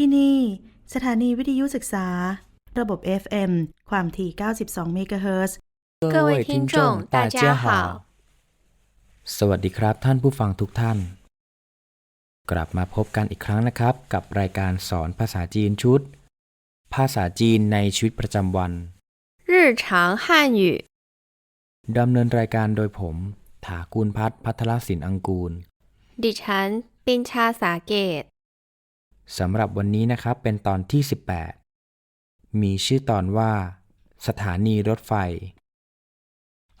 ที่นี่ สถานีวิทยุศึกษา ระบบ FM ความถี่ 92 เมกะเฮิรตซ์ 各位听众大家好 สวัสดีครับท่านผู้ฟังทุกท่าน กลับมาพบกันอีกครั้งนะครับ กับรายการสอนภาษาจีนชุด ภาษาจีนในชีวิตประจำวัน 日常汉语 ดำเนินรายการโดยผม ถากูลพัฒน์พัทรศิลป์อังกูล ดิฉันปินชาสาเกต สำหรับวันนี้นะครับเป็นตอนที่ 18 มีชื่อตอนว่า สถานีรถไฟ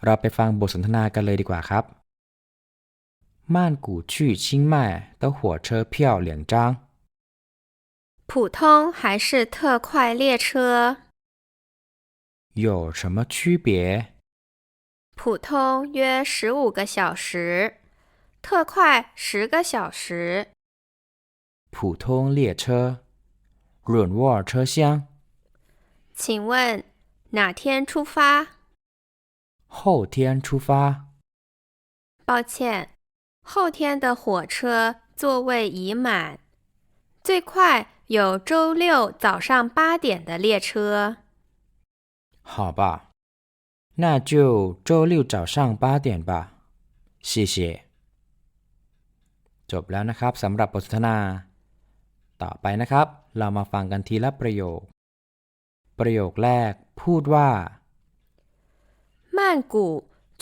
เราไปฟังบทสนทนากันเลยดีกว่าครับ曼谷去清迈的火车票两张。普通还是特快列车？有什么区别？普通约十五个小时，特快十个小时。 普通列车，软卧车厢，请问哪天出发？后天出发。抱歉，后天的火车座位已满，最快有周六早上八点的列车。好吧，那就周六早上八点吧。谢谢。จบแล้วนะครับสำหรับบทสนทนา ต่อไปนะครับ เรามาฟังกันทีละประโยค ประโยคแรก พูดว่า 曼谷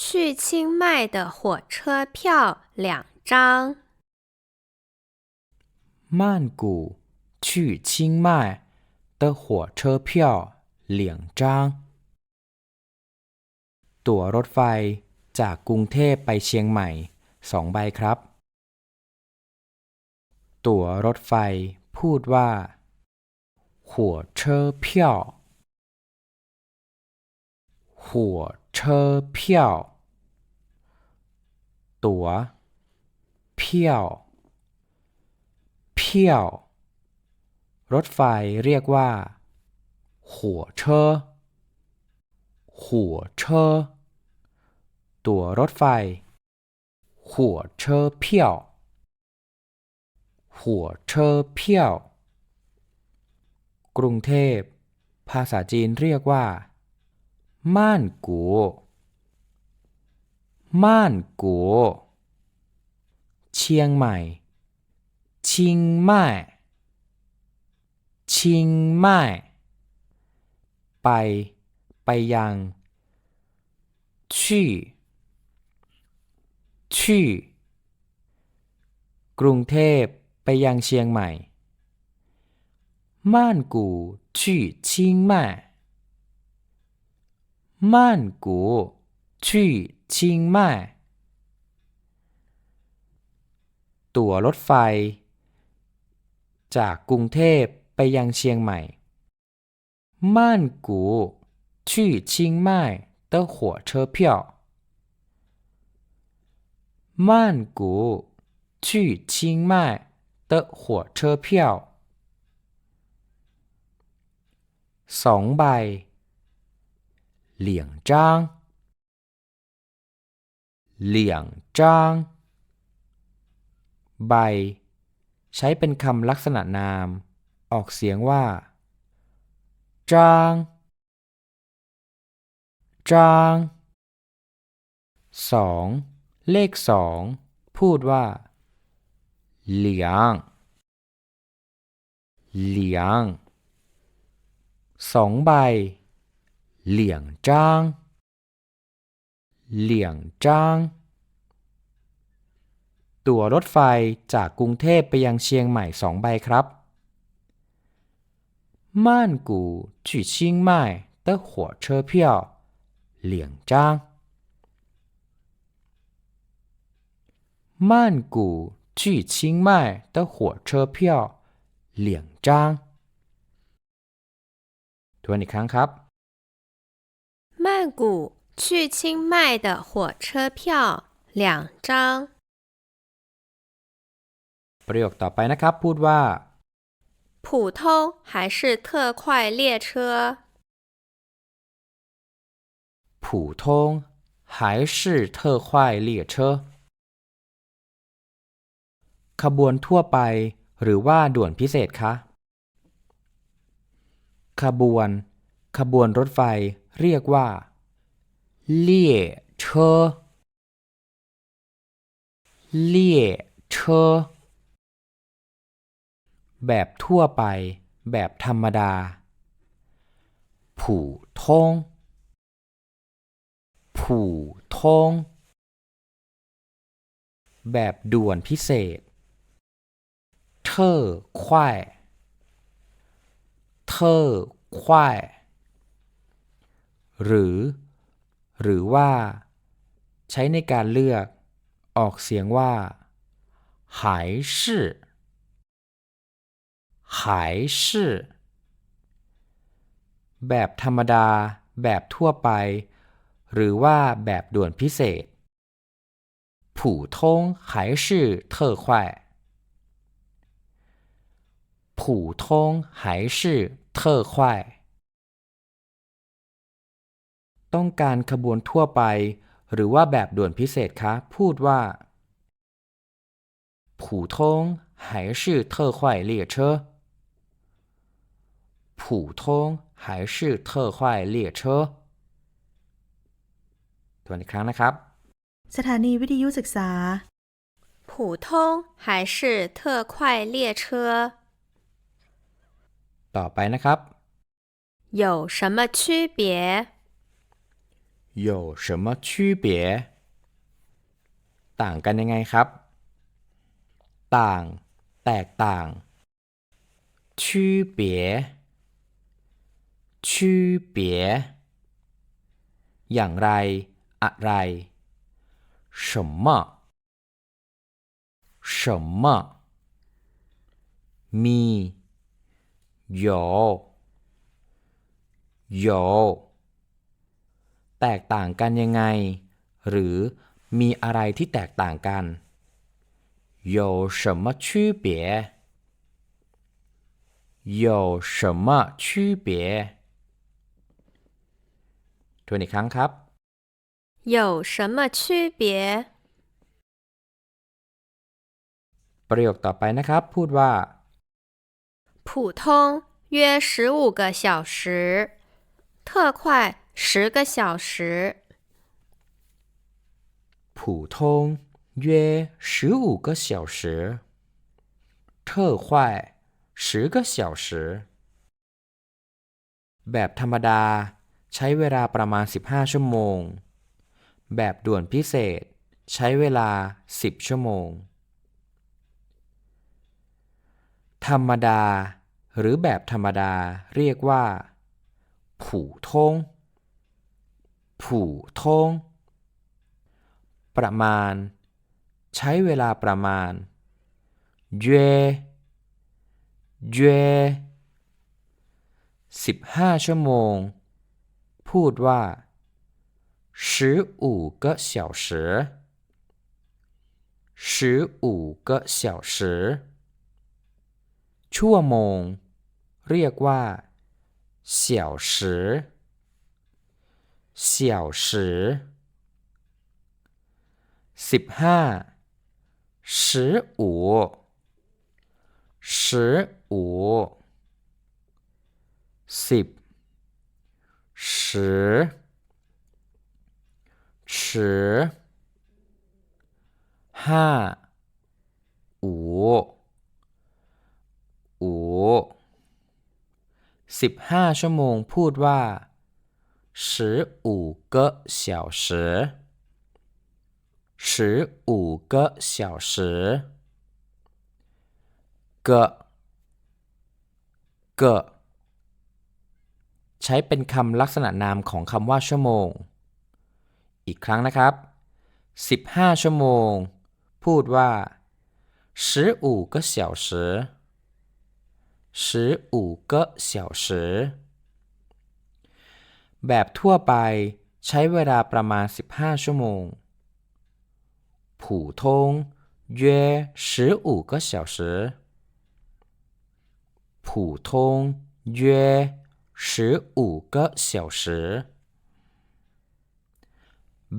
去清迈的火车票两张。曼谷去清迈的火车票两张ตั๋วรถไฟจากกรุงเทพไปเชียงใหม่สองใบครับ ตั๋วรถไฟ พูดว่าหัวเชอตั๋วเพีรถไฟเรียกว่าหัวเตั๋วรถไฟหัวเหัวเชอเพี้ยว กรุงเทพ ภาษาจีนเรียกว่า ม่านกูม่านกูเชียงใหม่ ชิงใหม่ชิงใหม่ไป ไปยังชี่ชี่กรุงเทพ ไปยังเชียงใหม่ ม่านกูชี่ชิงใหม่ม่านกูชี่ชิงใหม่ตั๋วรถไฟ จากกรุงเทพไปยังเชียงใหม่曼谷去清迈的火车票曼谷去清迈 的火车票สองใบเหลี่ยงจ้างเหลี่ยงจ้าง ใบ ใช้เป็นคำลักษณะนาม ออกเสียงว่า จาง จาง สอง เลขสอง พูดว่า เหลียง เหลียง สองใบ เหลี่ยงจ้าง เหลี่ยงจ้าง ตั๋วรถไฟจากกรุงเทพไปยังเชียงใหม่สองใบครับ曼谷去清迈的火车票两张曼谷 去清迈的火车票两张ทวนอีกครั้งครับ 曼谷去清迈的火车票两张。 ประโยคต่อไปนะครับ พูดว่า 普通还是特快列车？普通还是特快列车 ขบวนทั่วไป หรือว่าด่วนพิเศษคะ ขบวน ขบวนรถไฟเรียกว่าเลี่ยเชอเลี่ยเชอแบบทั่วไป แบบธรรมดา ผู่ทงผู่ทงแบบด่วนพิเศษ เทอควายเทอควาย หรือ หรือว่า ใช้ในการเลือก ออกเสียงว่าหายชื่อหายชื่อ แบบธรรมดา แบบทั่วไป หรือว่าแบบด่วนพิเศษ普通还是特快 普通还是特快ต้องการขบวนทั่วไป หรือว่าแบบด่วนพิเศษคะ พูดว่า普通还是特快列车普通还是特快列车ทวนอีกครั้งนะครับ สถานีวิทยุศึกษา 普通还是特快列车？ ต่อไปนะครับ 有什么区别？有什么区别ต่างกันยังไงครับ ต่าง แตกต่าง区别区别อย่างไร อะไร什么什么มี 有有แตกต่างกันยังไง หรือมีอะไรที่แตกต่างกัน有什么区别有什么区别ทวนอีกครั้งครับ 有什么区别？ ประโยคต่อไปนะครับ พูดว่า 普通约十五个小时，特快十个小时。普通约十五个小时，特快十个小时 แบบธรรมดา ใช้เวลาประมาณ 15 ชั่วโมง แบบด่วนพิเศษ ใช้เวลา 10 ชั่วโมง ธรรมดา หรือแบบธรรมดา เรียกว่า ผู่ทง ผู่ทง ประมาณ ใช้เวลาประมาณเยเยสิบห้าชั่วโมง พูดว่า十五个小时十五个小时 ชั่วโมง เรียกว่าเสี่ยวสือเสี่ยวสือสิบห้าสิบห้าสิบห้าสิบสิบห้าห้า五。 五สิบห้าชั่วโมง พูดว่า十五个小时十五个小时个个ใช้เป็นคำลักษณะนามของคำว่าชั่วโมง อีกครั้งนะครับ 15 ชั่วโมง พูดว่า十五个小时 十五个小时แบบทั่วไป ใช้เวลาประมาณ 15 ชั่วโมง普通约十五个小时普通约十五个小时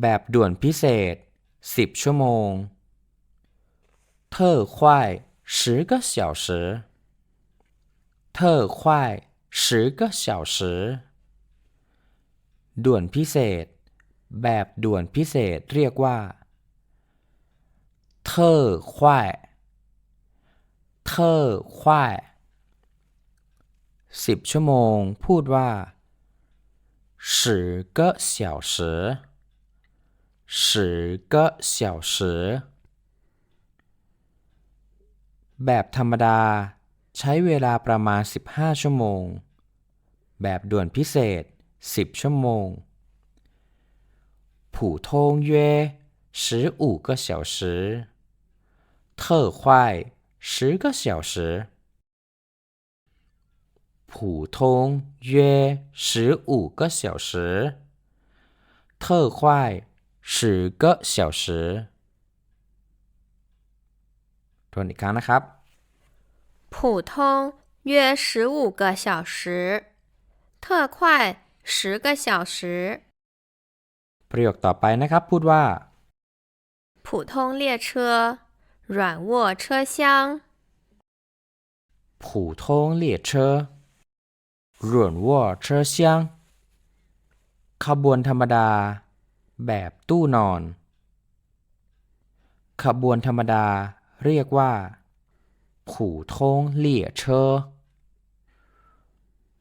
แบบด่วนพิเศษ 10 ชั่วโมง特快十个小时 特快 十个小时ด่วนพิเศษ แบบด่วนพิเศษเรียกว่า特快特快สิบชั่วโมง พูดว่า十个小时十个小时แบบธรรมดา ใช้เวลาประมาณ 15 ชั่วโมง แบบด่วนพิเศษ 10 ชั่วโมง普通约15个小时特快10个小时普通约15个小时特快10个小时ทวนอีกครั้งนะครับ 普通约十五个小时，特快十个小时。 ประโยคต่อไปนะครับ พูดว่า 普通列车软卧车厢，普通列车软卧车厢ขบวนธรรมดา แบบตู้นอน ขบวนธรรมดา เรียกว่า 普通列车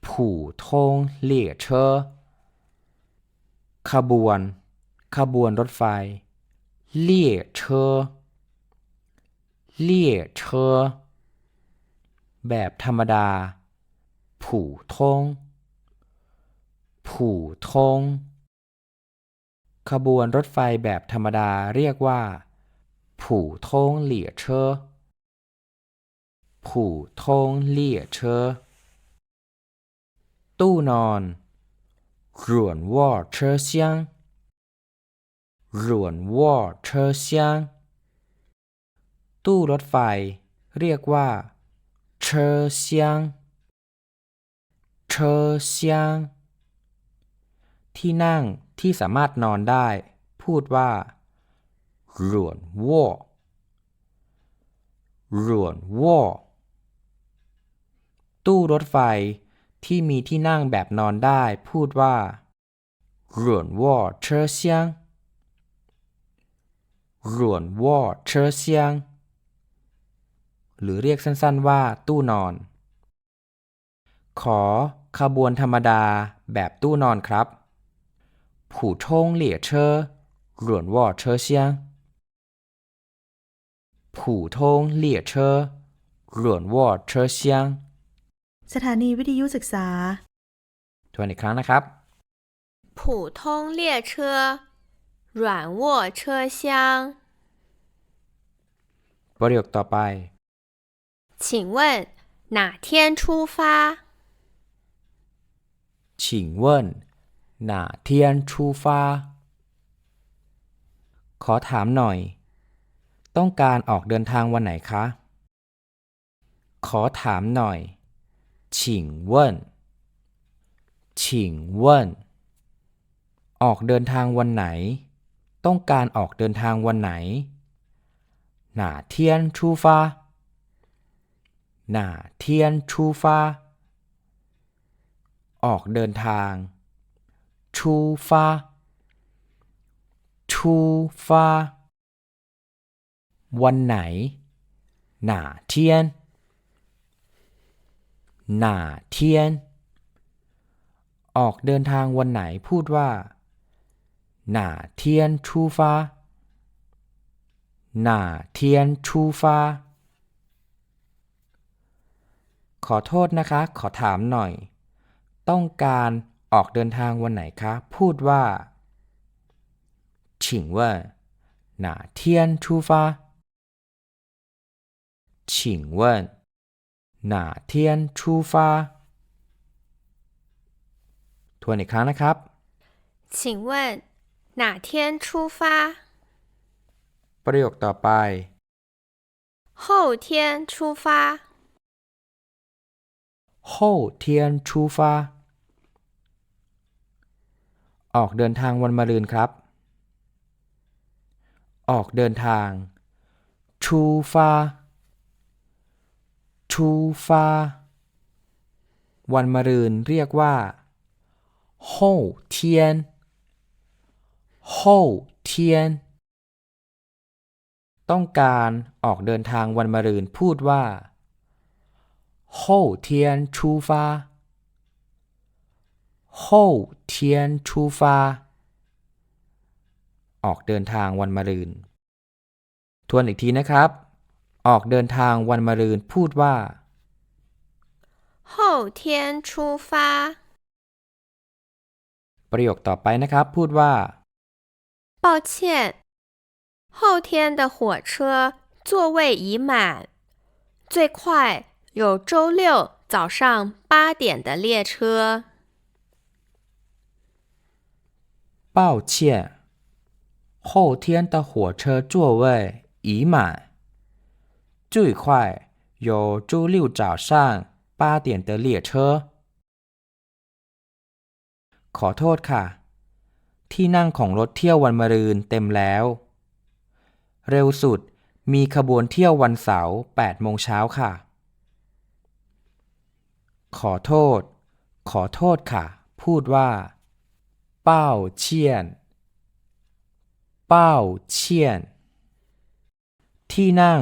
普通列车ขบวน ขบวนรถไฟ列车列车แบบธรรมดา普通普通ขบวนรถไฟแบบธรรมดาเรียกว่า普通列车 普通列车ตู้นอน软卧车厢软卧车厢ตู้รถไฟ เรียกว่า车厢车厢ที่นั่งที่สามารถนอนได้ พูดว่า软卧软卧 ตู้รถไฟที่มีที่นั่งแบบนอนได้พูดว่าหลวนว่อเชอเซียงหลวนว่อเชอเซียง หรือเรียกสั้นๆว่าตู้นอน ขอขบวนธรรมดาแบบตู้นอนครับ ผู้ชงเหลี่ยเชอหลวนว่อเชอเซียง ผู้ทงเหลียเชอหลวนว่อเชอเซียง สถานีวิทยุศึกษา ทวนอีกครั้งนะครับ 普通列车软卧车厢。 ประโยคต่อไป 请问哪天出发？请问哪天出发ขอถามหน่อย ต้องการออกเดินทางวันไหนคะ ขอถามหน่อย ฉิงเว่นฉิงเว่นออกเดินทางวันไหน ต้องการออกเดินทางวันไหน หนาเทียนชูฟาหนาเทียนชูฟาออกเดินทาง ชูฟ้า ชูฟาวันไหน หนาเทียน หน่าเทียน ออกเดินทางวันไหนพูดว่า หน่าเทียนชูฟ้า หน่าเทียนชูฟ้า ขอโทษนะคะ ขอถามหน่อย ต้องการออกเดินทางวันไหนคะ พูดว่า ฉิงเว่ยหน่าเทียนชูฟาฉิงว่ย 哪天出发ทวนอีกครั้งนะครับ 请问哪天出发？ ประโยคต่อไป 后天出发。后天出发ออกเดินทางวันมะรืนครับ ออกเดินทาง出 ชูฟา วันมะรืนเรียกว่าโฮเทียนโฮเทียน ต้องการออกเดินทางวันมะรืนพูดว่าโฮเทียนชูฟาโฮเทียนชูฟา ออกเดินทางวันมะรืน ทวนอีกทีนะครับ ออกเดินทางวันมะรืนพูดว่า 后天出发。 ประโยคต่อไปนะครับ พูดว่า 抱歉，后天的火车座位已满，最快有周六早上八点的列车。抱歉，后天的火车座位已满， 最快有周六早上八点的列车。ขอโทษค่ะ ที่นั่งของรถเที่ยววันมะรืนเต็มแล้ว เร็วสุดมีขบวนเที่ยววันเสาร์8โมงเช้าค่ะ ขอโทษ ขอโทษค่ะ พูดว่า เป้าเชียน เป้าเชียน ที่นั่ง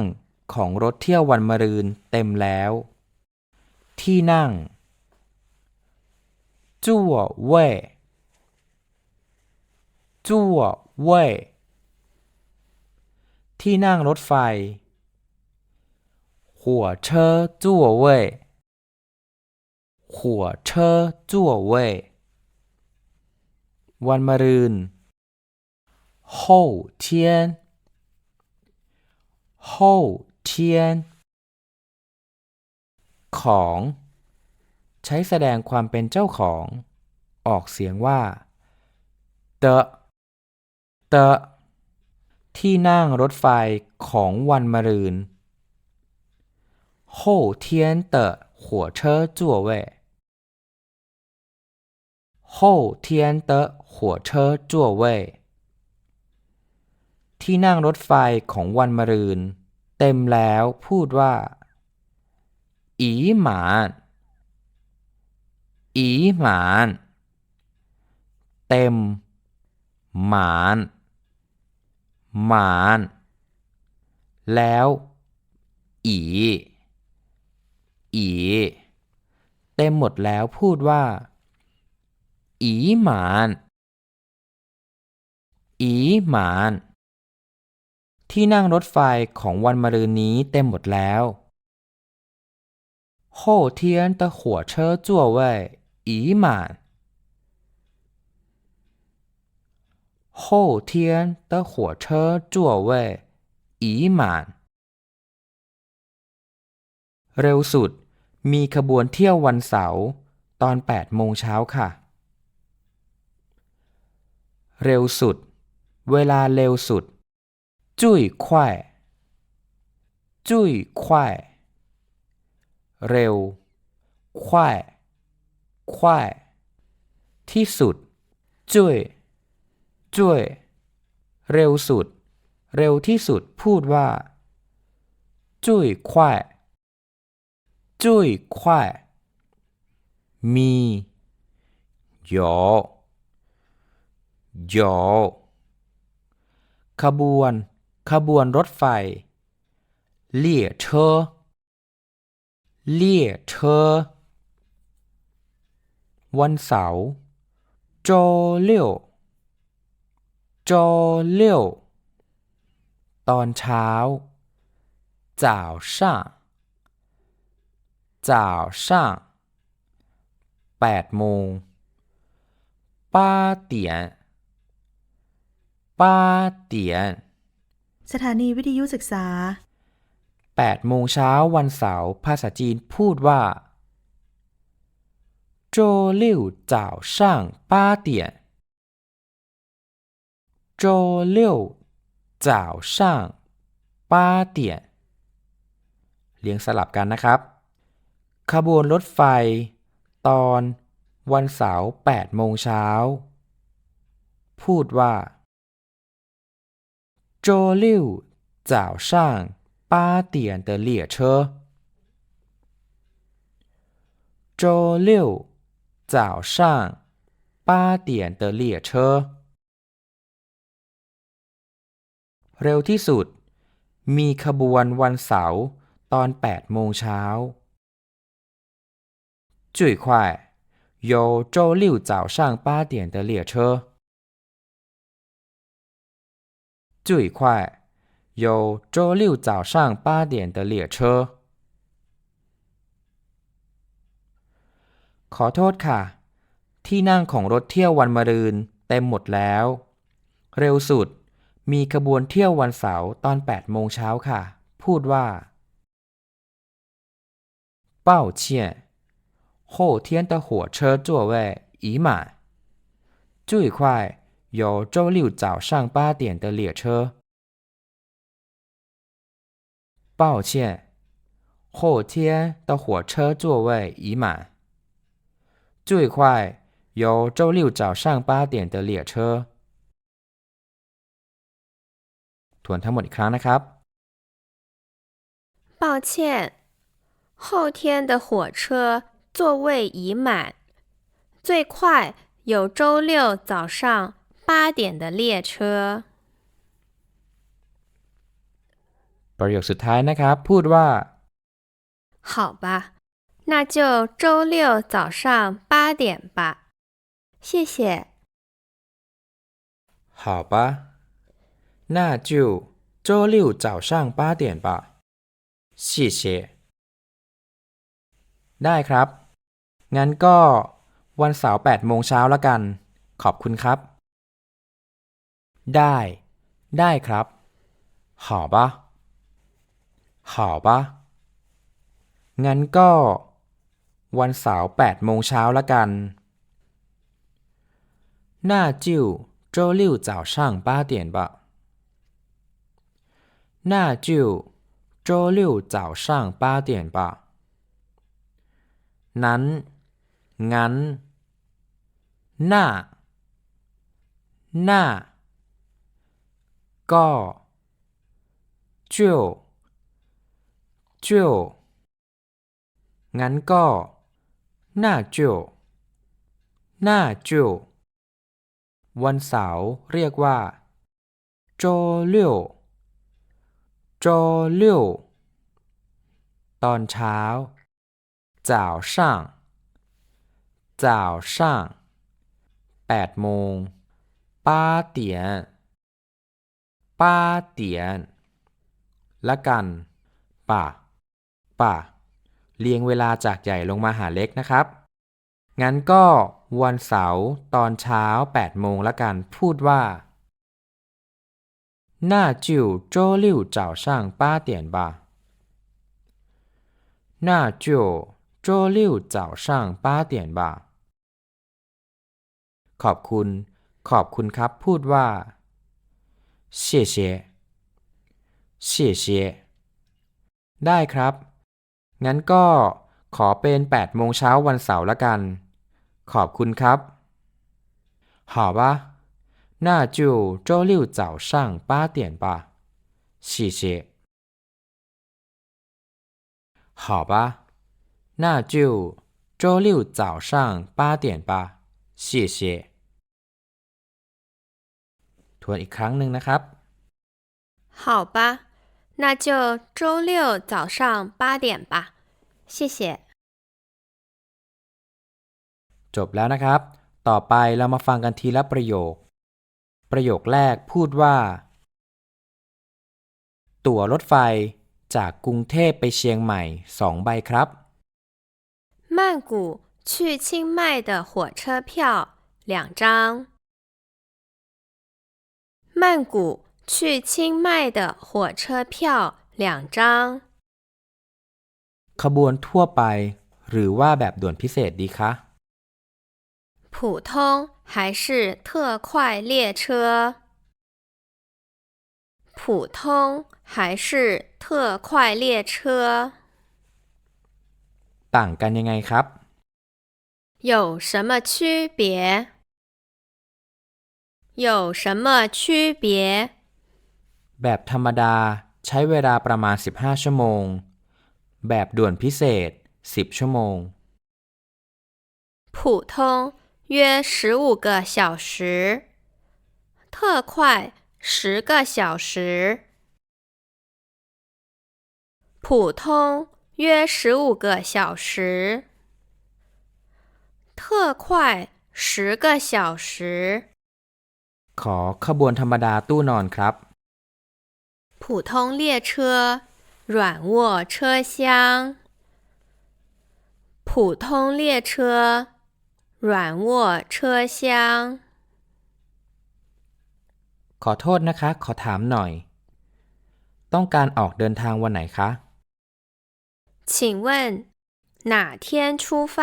ของรถเที่ยววันมะรืนเต็มแล้ว ที่นั่งจั่วเว่ยจั่วเว่ยที่นั่งรถไฟ火车座位火车座位วันมะรืน后天后 天ของ ใช้แสดงความเป็นเจ้าของ ออกเสียงว่าเตะเตะที่นั่งรถไฟของวันมะรืน后天的火车座位后天的火车座位ที่นั่งรถไฟของวันมะรืน เต็มแล้วพูดว่า อีหมาน อีหมาน เต็ม หมาน หมาน แล้ว อี อี เต็มหมดแล้วพูดว่า อีหมาน อีหมาน ที่นั่งรถไฟของวันมะรืนนี้เต็มหมดแล้ว后天的火车座位已满后天的火车座位已满เร็วสุด มีขบวนเที่ยววันเสาร์ตอน8โมงเช้าค่ะ เร็วสุด เวลาเร็วสุด จุ้ยควายจุ้ยควายเร็ว ควายควายที่สุด จุ้ยจุ้ยเร็วสุด เร็วที่สุดพูดว่า จุ้ยควายจุ้ยควายมี有有ขบวน ขบวนรถไฟเลี่ยเชอเลี่ยเชอวันเสาร์จอเลี่ยจเลี่ตอนเช้า早上早上แปดโมงป้าเป้า สถานีวิทยุศึกษา 8โมงเช้าวันเสาร์ภาษาจีนพูดว่า周六早上八点周六早上八点เรียงสลับกันนะครับ ขบวนรถไฟ ตอนวันเสาร์8โมงเช้า พูดว่า 周六早上八点的列车。 周六早上八点的列车เร็วที่สุด มีขบวนวันเสาร์ตอน8โมงเช้า最快有周六早上八点的列车 最快有周六早上八点的列车ขอโทษค่ะ ที่นั่งของรถเที่ยววันมะรืนเต็มหมดแล้ว เร็วสุด มีขบวนเที่ยววันเสาร์ตอน8โมงเช้าค่ะ พูดว่า抱歉后天的火车座位已满最快 有周六早上八点的列车抱歉后天的火车座位已满最快有周六早上八点的列车ทวนทั้งหมดอีกครั้งนะครับ 抱歉，后天的火车座位已满，最快有周六早上 八点的列车。 ประโยคสุดท้ายนะครับ พูดว่า 好吧，那就周六早上八点吧，谢谢。好吧，那就周六早上八点吧。谢谢。ได้ครับ งั้นก็วันเสาร์8โมงเช้าละกัน ขอบคุณครับ ได้ ได้ครับ好吧好吧งั้นก็ วันเสาร์8โมงเช้าละกัน 那就周六早上八点吧。那就周六早上八点吧。นั้น งั้น น่า น่า ก็เจียเจียงั้นก็หน้าเจียวหน้าเจียววันเสาร์เรียกว่าจอเลี่ยจเลี่ตอนเช้า早上早上แปดโมง八点 八点八点ละกัน ป่ะ ป่ะ เรียงเวลาจากใหญ่ลงมาหาเล็กนะครับ งั้นก็วันเสาร์ตอนเช้า8โมงละกัน พูดว่า那就周六早上八点吧那就周六早上八点吧ขอบคุณ ขอบคุณครับ พูดว่า 谢谢谢谢ได้ครับ งั้นก็ขอเป็น8โมงเช้าวันเสาร์ละกัน ขอบคุณครับ好吧那就周六早上八点吧谢谢好吧那就周六早上八点吧谢谢ท วนอีกครั้งหนึ่งนะครับ 好吧，那就周六早上八点吧，谢谢。 จบแล้วนะครับ ต่อไปเรามาฟังกันทีละประโยค ประโยคแรกพูดว่า ตั๋วรถไฟจากกรุงเทพไปเชียงใหม่สองใบครับ 曼谷去清迈的火车票两张。 曼谷去清迈的火车票两张。 ขบวนทั่วไป หรือว่าแบบด่วนพิเศษดีคะ 普通还是特快列车？普通还是特快列车？ ต่างกันยังไงครับ 有什么区别？ 有什么区别？ แบบธรรมดาใช้เวลาประมาณ 15 ชั่วโมง แบบด่วนพิเศษ 10 ชั่วโมง 普通约十五个小时，特快十个小时。普通约十五个小时，特快十个小时。 ขอขบวนธรรมดาตู้นอนครับ 普通列车软卧车厢，普通列车软卧车厢。 ขอโทษนะคะ ขอถามหน่อย ต้องการออกเดินทางวันไหนคะ 请问哪天出发？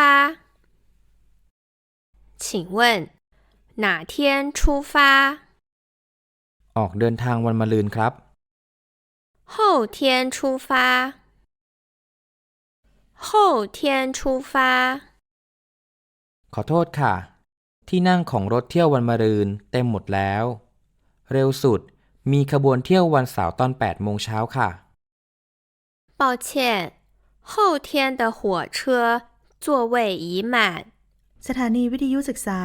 请问 哪天出发？ ออกเดินทางวันมะรืนครับ 后天出发。后天出发。 ขอโทษค่ะ ที่นั่งของรถเที่ยววันมะรืนเต็มหมดแล้ว เร็วสุดมีขบวนเที่ยววันเสาร์ตอน8โมงเช้าค่ะ 抱歉，后天的火车座位已满， สถานีวิทยุศึกษา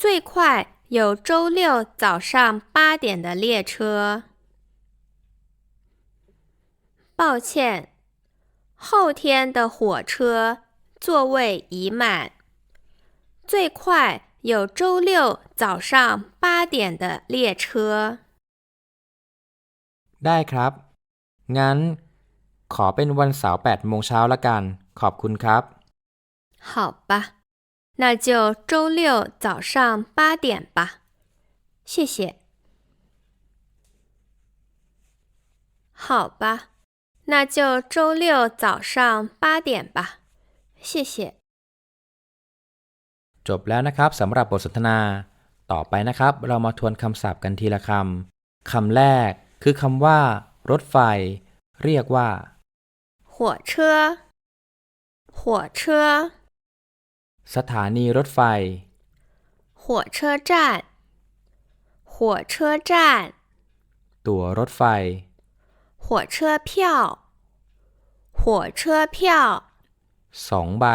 最快有周六早上八点的列车。抱歉，后天的火车座位已满，最快有周六早上八点的列车。 ได้ครับ งั้น ขอเป็นวันเสาร์8โมงเช้าละกัน ขอบคุณครับ 好吧， 那就周六早上八点吧，谢谢。好吧，那就周六早上八点吧，谢谢。 จบแล้วนะครับสำหรับบทสนทนา ต่อไปนะครับ เรามาทวนคำศัพท์กันทีละคำ คำแรกคือคำว่า รถไฟ เรียกว่า 火车，火车， สถานีรถไฟ 火车站，火车站， ตั๋วรถไฟ 火车票，火车票。 สองใบ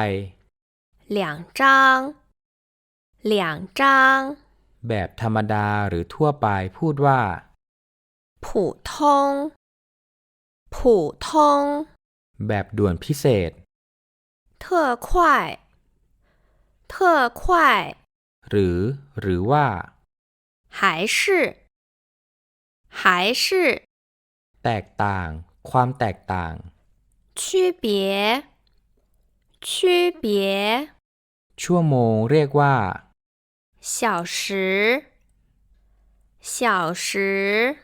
两张，两张， แบบธรรมดาหรือทั่วไปพูดว่า 普通，普通， แบบด่วนพิเศษ 特快， 特快， หรือ หรือว่า 还是，还是， แตกต่าง ความแตกต่าง 区别，区别， ชั่วโมงเรียกว่า 小时，小时，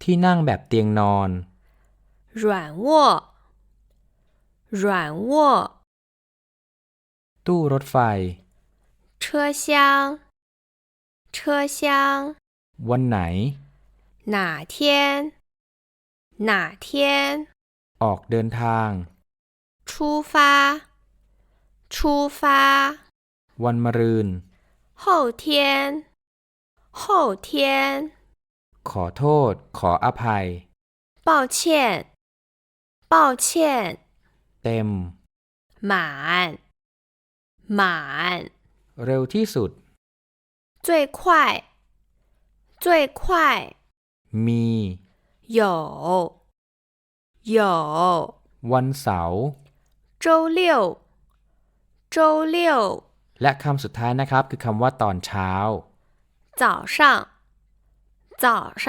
ที่นั่งแบบเตียงนอน 软卧，软卧。 ตู้รถไฟ 车厢，车厢， วันไหน 哪天，哪天， ออกเดินทาง 出发，出发， วันมะรืน 后天，后天， ขอโทษ ขออภัย 抱歉，抱歉， เต็ม 满， 满， เร็วที่สุด 最快，最快， มี 有，有。 วันเสาร์ 周六，周六 และคำสุดท้ายนะครับ คือคำว่าตอนเช้า 早上，早上，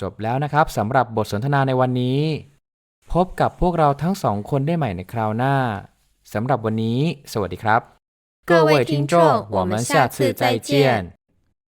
จบแล้วนะครับสำหรับบทสนทนาในวันนี้ พบกับพวกเราทั้งสองคนได้ใหม่ในคราวหน้า สำหรับวันนี้ สวัสดีครับ各位听众我们下次再见